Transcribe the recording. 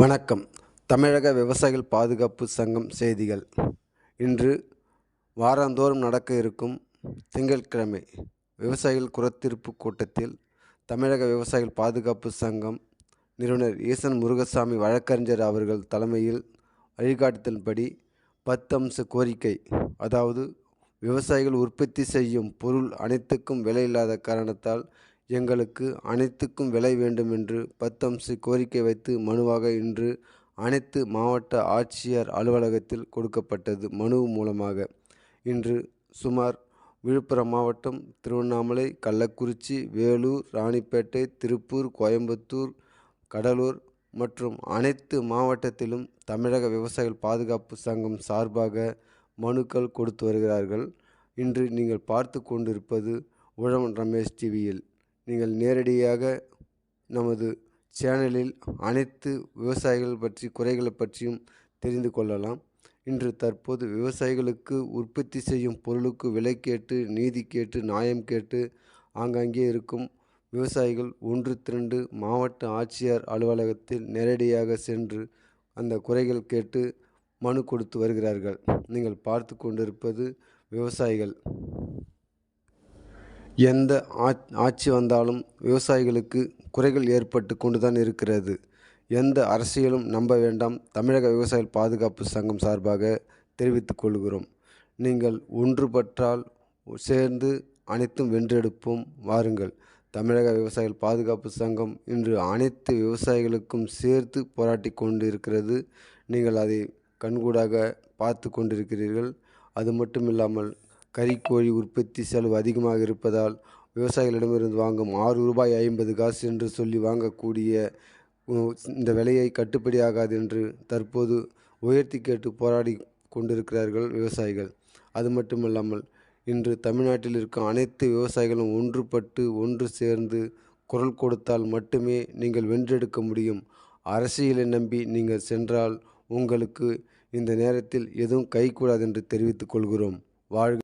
வணக்கம். தமிழக விவசாயிகள் பாதுகாப்பு சங்கம் செய்திகள். இன்று வாராந்தோறும் நடக்க இருக்கும் திங்கட்கிழமை விவசாயிகள் குறைதீர்ப்பு கூட்டத்தில் தமிழக விவசாயிகள் பாதுகாப்பு சங்கம் நிறுவனர் ஈசன் முருகசாமி வழக்கறிஞர் அவர்கள் தலைமையில் வழிகாட்டுதல்படி பத்து அம்ச கோரிக்கை. அதாவது விவசாயிகள் உற்பத்தி செய்யும் பொருள் அனைத்துக்கும் விலை இல்லாத காரணத்தால் எங்களுக்கு அனைத்துக்கும் விலை வேண்டும் என்று பத்து அம்ச கோரிக்கை வைத்து மனுவாக இன்று அனைத்து மாவட்ட ஆட்சியர் அலுவலகத்தில் கொடுக்கப்பட்டது மனு மூலமாக. இன்று சுமார் விழுப்புரம் மாவட்டம் திருவண்ணாமலை கள்ளக்குறிச்சி வேலூர் ராணிப்பேட்டை திருப்பூர் கோயம்புத்தூர் கடலூர் மற்றும் அனைத்து மாவட்டத்திலும் தமிழக விவசாயிகள் பாதுகாப்பு சங்கம் சார்பாக மனுக்கள் கொடுத்து வருகிறார்கள். இன்று நீங்கள் பார்த்து கொண்டிருப்பது உழவன் ரமேஷ் டிவியில். நீங்கள் நேரடியாக நமது சேனலில் அனைத்து விவசாயிகள் பற்றி குறைகளை பற்றியும் தெரிந்து கொள்ளலாம். இன்று தற்போது விவசாயிகளுக்கு உற்பத்தி செய்யும் பொருளுக்கு விலை கேட்டு நீதி கேட்டு நியாயம் கேட்டு ஆங்காங்கே இருக்கும் விவசாயிகள் ஒன்று திரண்டு மாவட்ட ஆட்சியர் அலுவலகத்தில் நேரடியாக சென்று அந்த குறைகள் கேட்டு மனு கொடுத்து வருகிறார்கள். நீங்கள் பார்த்து கொண்டிருப்பது விவசாயிகள். எந்த ஆட்சி வந்தாலும் விவசாயிகளுக்கு குறைகள் ஏற்பட்டு கொண்டு தான் இருக்கிறது. எந்த அரசியலும் நம்ப வேண்டாம். தமிழக விவசாயிகள் பாதுகாப்பு சங்கம் சார்பாக தெரிவித்துக் கொள்கிறோம். நீங்கள் ஒன்றுபற்றால் சேர்ந்து அனைத்தும் வென்றெடுப்போம். வாருங்கள். தமிழக விவசாயிகள் பாதுகாப்பு சங்கம் இன்று அனைத்து விவசாயிகளுக்கும் சேர்த்து போராட்டி கொண்டு இருக்கிறது நீங்கள் அதை கண்கூடாக பார்த்து கொண்டிருக்கிறீர்கள். அது மட்டும் இல்லாமல் கறிக்கோழி உற்பத்தி செலவு அதிகமாக இருப்பதால் விவசாயிகளிடமிருந்து வாங்கும் ஆறு ரூபாய் ஐம்பது காசு என்று சொல்லி வாங்கக்கூடிய இந்த விலையை கட்டுப்படியாகாது என்று தற்போது உயர்த்தி கேட்டு போராடி கொண்டிருக்கிறார்கள் விவசாயிகள். அது மட்டுமல்லாமல் இன்று தமிழ்நாட்டில் இருக்கும் அனைத்து விவசாயிகளும் ஒன்றுபட்டு ஒன்று சேர்ந்து குரல் கொடுத்தால் மட்டுமே நீங்கள் வென்றெடுக்க முடியும். அரசியலை நம்பி நீங்கள் சென்றால் உங்களுக்கு இந்த நேரத்தில் எதுவும் கைகூடாது என்று தெரிவித்துக் கொள்கிறோம். வாழ்க